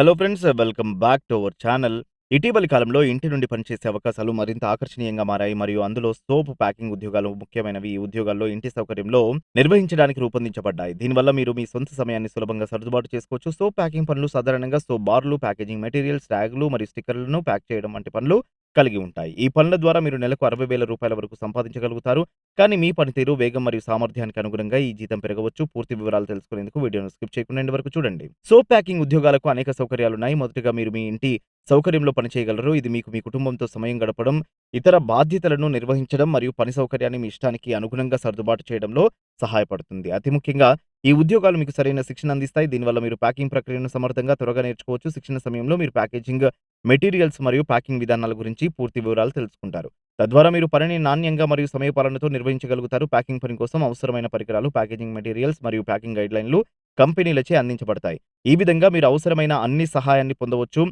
Hello friends welcome back to our channel ఇటీవలి కాలంలో ఇంటి నుండి పనిచేసే అవకాశాలు మరింత ఆకర్షణీయంగా మారాయి. మరియు అందులో సోప్ ప్యాకింగ్ ఉద్యోగాలు ముఖ్యమైనవి. ఈ ఉద్యోగాల్లో ఇంటి సౌకర్యంలో నిర్వహించడానికి రూపొందించబడ్డాయి. దీనివల్ల మీరు మీ సొంత సమయాన్ని సులభంగా సర్దుబాటు చేసుకోవచ్చు. సోప్ ప్యాకింగ్ పనులు సాధారణంగా సోప్ బార్లు ప్యాకేజింగ్ మెటీరియల్స్ ట్యాగ్లు మరియు స్టిక్కర్లను ప్యాక్ చేయడం వంటి పనులు కలిగి ఉంటాయి. ఈ పనుల ద్వారా మీరు నెలకు అరవై వేల రూపాయల వరకు సంపాదించగలుగుతారు. కానీ మీ పనితీరు వేగం మరియు సామర్థ్యానికి అనుగుణంగా ఈ జీతం పెరగవచ్చు. పూర్తి వివరాలు తెలుసుకునేందుకు వీడియోను స్కిప్ చేయకుండా వరకు చూడండి. సో ప్యాకింగ్ ఉద్యోగాలకు అనేక సౌకర్యాలు ఉన్నాయి. మొదటగా మీరు మీ ఇంటి సౌకర్యంలో పనిచేయగలరు ఇది మీకు మీ కుటుంబంతో సమయం గడపడం ఇతర బాధ్యతలను నిర్వహించడం మరియు పని సౌకర్యాన్ని మీ ఇష్టానికి అనుగుణంగా సర్దుబాటు చేయడంలో సహాయపడుతుంది. అతి ముఖ్యంగా ఈ ఉద్యోగాలు మీకు సరైన శిక్షణ అందిస్తాయి. దీనివల్ల మీరు ప్యాకింగ్ ప్రక్రియను సమర్థంగా త్వరగా నేర్చుకోవచ్చు. శిక్షణ సమయంలో మీరు ప్యాకేజింగ్ మెటీరియల్స్ మరియు ప్యాకింగ్ విధానాల గురించి పూర్తి వివరాలు తెలుసుకుంటారు. తద్వారా మీరు పనిని నాణ్యంగా మరియు సమయపాలనతో నిర్వహించగలుగుతారు. ప్యాకింగ్ పని కోసం అవసరమైన పరికరాలు ప్యాకేజింగ్ మెటీరియల్స్ మరియు ప్యాకింగ్ గైడ్లైన్లు కంపెనీలచే అందించబడతాయి. ఈ విధంగా మీరు అవసరమైన అన్ని సహాయాన్ని పొందవచ్చు.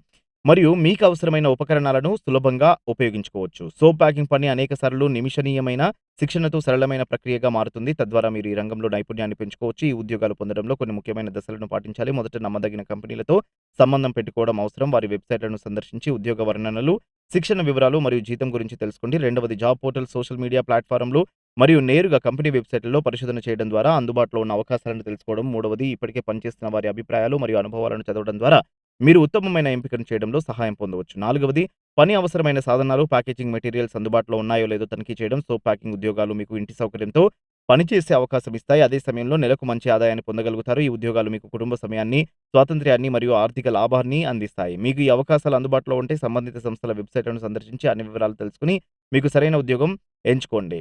మరియు మీకు అవసరమైన ఉపకరణాలను సులభంగా ఉపయోగించుకోవచ్చు. సోప్ ప్యాకింగ్ పని అనేక సార్లు నిమిషనీయమైన శిక్షణతో సరళమైన ప్రక్రియగా మారుతుంది. తద్వారా మీరు ఈ రంగంలో నైపుణ్యాన్ని పెంచుకోవచ్చు. ఈ ఉద్యోగాలు పొందడంలో కొన్ని ముఖ్యమైన దశలను పాటించాలి. మొదట నమ్మదగిన కంపెనీలతో సంబంధం పెట్టుకోవడం అవసరం. వారి వెబ్సైట్లను సందర్శించి ఉద్యోగ వర్ణనలు శిక్షణ వివరాలు మరియు జీతం గురించి తెలుసుకోండి. రెండవది జాబ్ పోర్టల్ సోషల్ మీడియా ప్లాట్ఫారంలు మరియు నేరుగా కంపెనీ వెబ్సైట్లలో పరిశోధన చేయడం ద్వారా అందుబాటులో ఉన్న అవకాశాలను తెలుసుకోవడం. మూడవది ఇప్పటికే పనిచేస్తున్న వారి అభిప్రాయాలు మరియు అనుభవాలను చదవడం ద్వారా మీరు ఉత్తమమైన ఎంపికను చేయడంలో సహాయం పొందవచ్చు. నాలుగవది పని అవసరమైన సాధనాలు ప్యాకేజింగ్ మెటీరియల్స్ అందుబాటులో ఉన్నాయో లేదో తనిఖీ చేయడం సోప్ ప్యాకింగ్ ఉద్యోగాలు మీకు ఇంటి సౌకర్యంతో పనిచేసే అవకాశం ఇస్తాయి. అదే సమయంలో నెలకు మంచి ఆదాయాన్ని పొందగలుగుతారు. ఈ ఉద్యోగాలు మీకు కుటుంబ సమయాన్ని స్వాతంత్ర్యాన్ని మరియు ఆర్థిక లాభాన్ని అందిస్తాయి. మీకు ఈ అవకాశాలు అందుబాటులో ఉంటే సంబంధిత సంస్థల వెబ్సైట్లను సందర్శించి అన్ని వివరాలు తెలుసుకుని మీకు సరైన ఉద్యోగం ఎంచుకోండి.